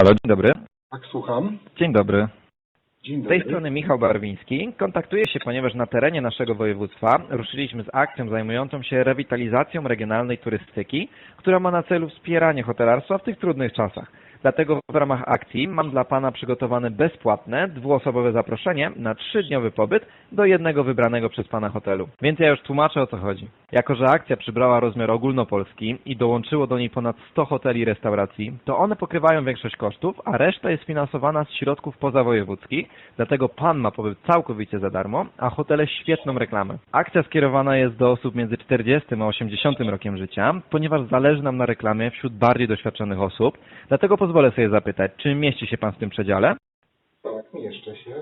Halo, dzień dobry. Tak, słucham. Dzień dobry. Dzień Z tej dobry. strony Michał Barwiński. Kontaktuję się, ponieważ na terenie naszego województwa ruszyliśmy z akcją zajmującą się rewitalizacją regionalnej turystyki, która ma na celu wspieranie hotelarstwa w tych trudnych czasach. Dlatego w ramach akcji mam dla Pana przygotowane bezpłatne, dwuosobowe zaproszenie na trzydniowy pobyt do jednego wybranego przez Pana hotelu. Więc ja już tłumaczę o co chodzi. Jako, że akcja przybrała rozmiar ogólnopolski i dołączyło do niej ponad 100 hoteli i restauracji, to one pokrywają większość kosztów, a reszta jest finansowana z środków pozawojewódzkich, dlatego Pan ma pobyt całkowicie za darmo, a hotele świetną reklamę. Akcja skierowana jest do osób między 40 a 80 rokiem życia, ponieważ zależy nam na reklamie wśród bardziej doświadczonych osób, dlatego pozwolę sobie zapytać, czy mieści się Pan w tym przedziale? Tak, mieszczę się.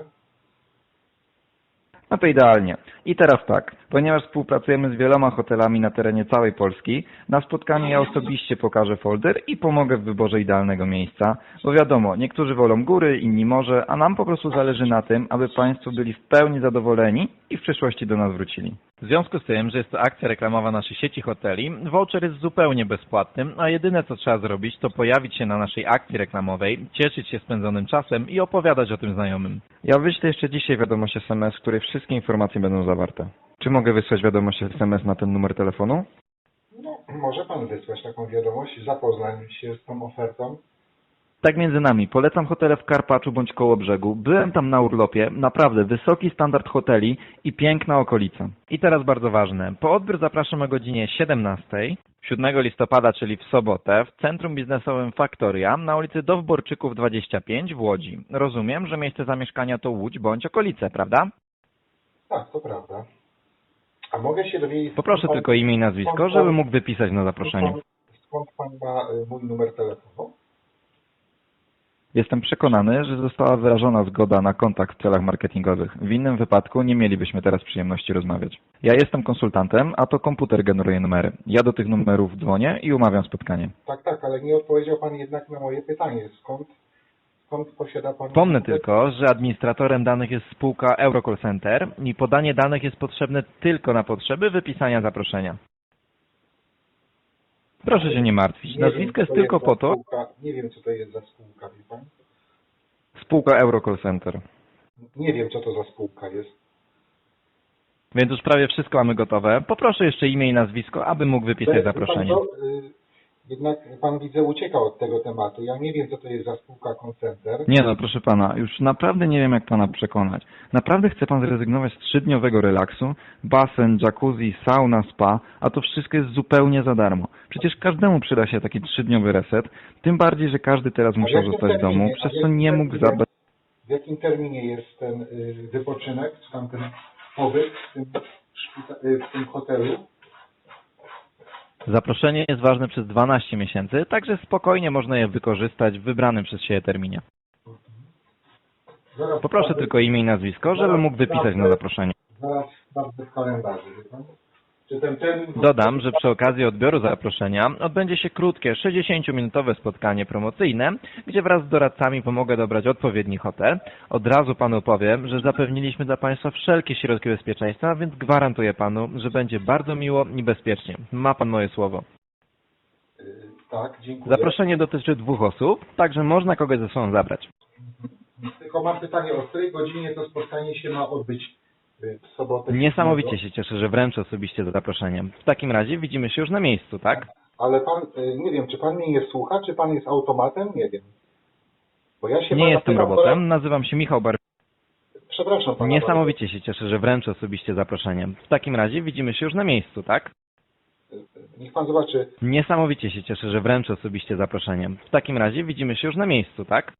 No to idealnie. I teraz tak, ponieważ współpracujemy z wieloma hotelami na terenie całej Polski, na spotkaniu ja osobiście pokażę folder i pomogę w wyborze idealnego miejsca, bo wiadomo, niektórzy wolą góry, inni morze, a nam po prostu zależy na tym, aby Państwo byli w pełni zadowoleni i w przyszłości do nas wrócili. W związku z tym, że jest to akcja reklamowa naszej sieci hoteli, voucher jest zupełnie bezpłatnym, a jedyne co trzeba zrobić, to pojawić się na naszej akcji reklamowej, cieszyć się spędzonym czasem i opowiadać o tym znajomym. Ja wyślę jeszcze dzisiaj wiadomość SMS, w której wszystkie informacje będą zawarte. Czy mogę wysłać wiadomość SMS na ten numer telefonu? No, może pan wysłać taką wiadomość, zapoznać się z tą ofertą. Tak między nami, polecam hotele w Karpaczu bądź koło brzegu. Byłem tam na urlopie, naprawdę wysoki standard hoteli i piękna okolica. I teraz bardzo ważne, po odbiór zapraszam o godzinie 17, 7 listopada, czyli w sobotę, w Centrum Biznesowym Faktoria na ulicy Dowborczyków 25 w Łodzi. Rozumiem, że miejsce zamieszkania to Łódź bądź okolice, prawda? Tak, to prawda. A mogę się dowiedzieć... Poproszę skąd tylko imię i nazwisko, żeby mógł wypisać na zaproszeniu. Skąd pan ma y, mój numer telefonu? Jestem przekonany, że została wyrażona zgoda na kontakt w celach marketingowych. W innym wypadku nie mielibyśmy teraz przyjemności rozmawiać. Ja jestem konsultantem, a to komputer generuje numery. Ja do tych numerów dzwonię i umawiam spotkanie. Tak, tak, ale nie odpowiedział pan jednak na moje pytanie. Skąd, skąd posiada pan... Wspomnę tylko, że administratorem danych jest spółka Eurocall Center i podanie danych jest potrzebne tylko na potrzeby wypisania zaproszenia. Proszę się nie martwić. Nie wiem, Nazwisko co jest tylko po to. Spółka, nie wiem, co to jest za spółka, wie pan? Spółka Eurocall Center. Nie wiem, co to za spółka jest. Więc już prawie wszystko mamy gotowe. Poproszę jeszcze imię i nazwisko, aby mógł wypisać Wie zaproszenie. Pan, y, jednak pan widzę uciekał od tego tematu. Ja nie wiem, co to jest za spółka koncenter. Nie no, proszę pana, już naprawdę nie wiem jak pana przekonać. Naprawdę chce pan zrezygnować z trzydniowego relaksu, basen, jacuzzi, sauna, spa, a to wszystko jest zupełnie za darmo. Przecież każdemu przyda się taki trzydniowy reset, tym bardziej, że każdy teraz musiał zostać w domu, przez co nie mógł zabrać. W jakim terminie jest ten y, wypoczynek, czy tam ten pobyt w tym, w tym hotelu? Zaproszenie jest ważne przez 12 miesięcy, także spokojnie można je wykorzystać w wybranym przez siebie terminie. Poproszę tylko imię i nazwisko, żeby mógł wypisać na zaproszenie. Zaraz w kalendarzu? Dodam, że przy okazji odbioru zaproszenia odbędzie się krótkie, 60-minutowe spotkanie promocyjne, gdzie wraz z doradcami pomogę dobrać odpowiedni hotel. Od razu panu powiem, że zapewniliśmy dla państwa wszelkie środki bezpieczeństwa, więc gwarantuję panu, że będzie bardzo miło i bezpiecznie. Ma pan moje słowo. Y, Tak, dziękuję. Zaproszenie dotyczy dwóch osób, także można kogoś ze sobą zabrać. Tylko mam pytanie, o której godzinie to spotkanie się ma odbyć w sobotę? Niesamowicie się cieszę, że wręczę osobiście za zaproszeniem. W takim razie widzimy się już na miejscu, tak? Ale pan, y, nie wiem, czy pan mnie nie słucha, czy pan jest automatem? Nie wiem. Bo ja się Nie jestem pytam robotem, nazywam się Michał Bar. Przepraszam pana. Niesamowicie się cieszę, że wręczę osobiście zaproszeniem. W takim razie widzimy się już na miejscu, tak? bardzo. Y, Niech pan zobaczy. Niesamowicie się cieszę, że wręczę osobiście zaproszeniem. W takim razie widzimy się już na miejscu, tak?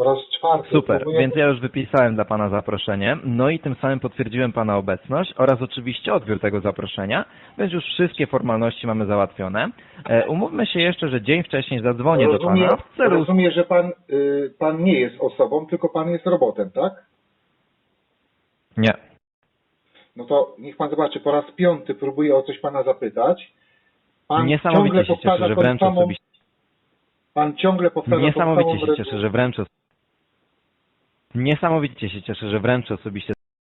Po raz czwarty. Super, próbuję- więc ja już wypisałem dla Pana zaproszenie, no i tym samym potwierdziłem Pana obecność oraz oczywiście odbiór tego zaproszenia, więc już wszystkie formalności mamy załatwione. E, umówmy się jeszcze, że dzień wcześniej zadzwonię do rozumiem, Pana w celu... rozumiem, że pan, y, pan nie jest osobą, tylko pan jest robotem, tak? Nie. No to niech pan zobaczy, po raz piąty próbuję o coś pana zapytać. Pan Niesamowicie ciągle się cieszę, że tą wręczę samą, osobiście... Pan ciągle powtarza Niesamowicie się cieszę, że wręczę... Niesamowicie się cieszę, że wręczę osobiście